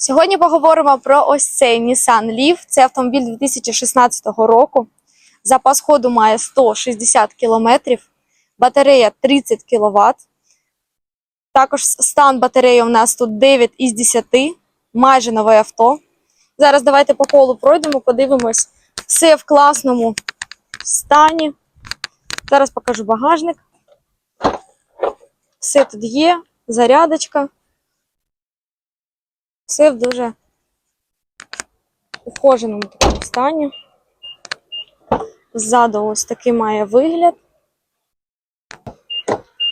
Сьогодні поговоримо про ось цей Nissan Leaf. Це автомобіль 2016 року. Запас ходу має 160 км, батарея 30 кВт. Також стан батареї у нас тут 9 із 10, майже нове авто. Зараз давайте по колу пройдемо, подивимось. Все в класному стані. Зараз покажу багажник. Все тут є, зарядочка. Все в дуже ухоженому такому стані. Ззаду ось такий має вигляд.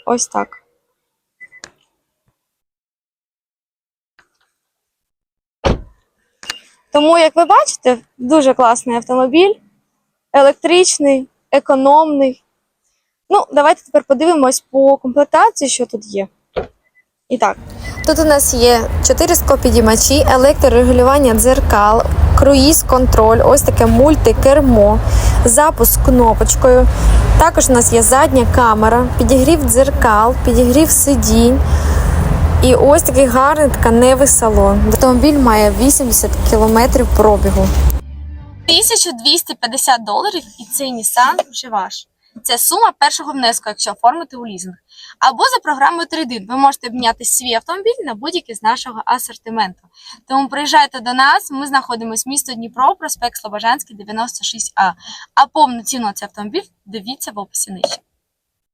Ось так. Тому, як ви бачите, дуже класний автомобіль, електричний, економний. Ну, давайте тепер подивимось по комплектації, що тут є. І так, Тут у нас є 4 скопідіймачі, електрорегулювання дзеркал, круїз-контроль, ось таке мультикермо, запуск кнопочкою. Також у нас є задня камера, підігрів дзеркал, підігрів сидінь. І ось такий гарний тканевий салон. Автомобіль має 80 км пробігу. 1250 доларів і цей Nissan вже ваш. Це сума першого внеску, якщо оформити у лізинг. Або за програмою 3D ви можете обміняти свій автомобіль на будь-який з нашого асортименту. Тому приїжджайте до нас. Ми знаходимося місто Дніпро, проспект Слобожанський, 96А. А повну ціну цей автомобіль дивіться в описі нижче.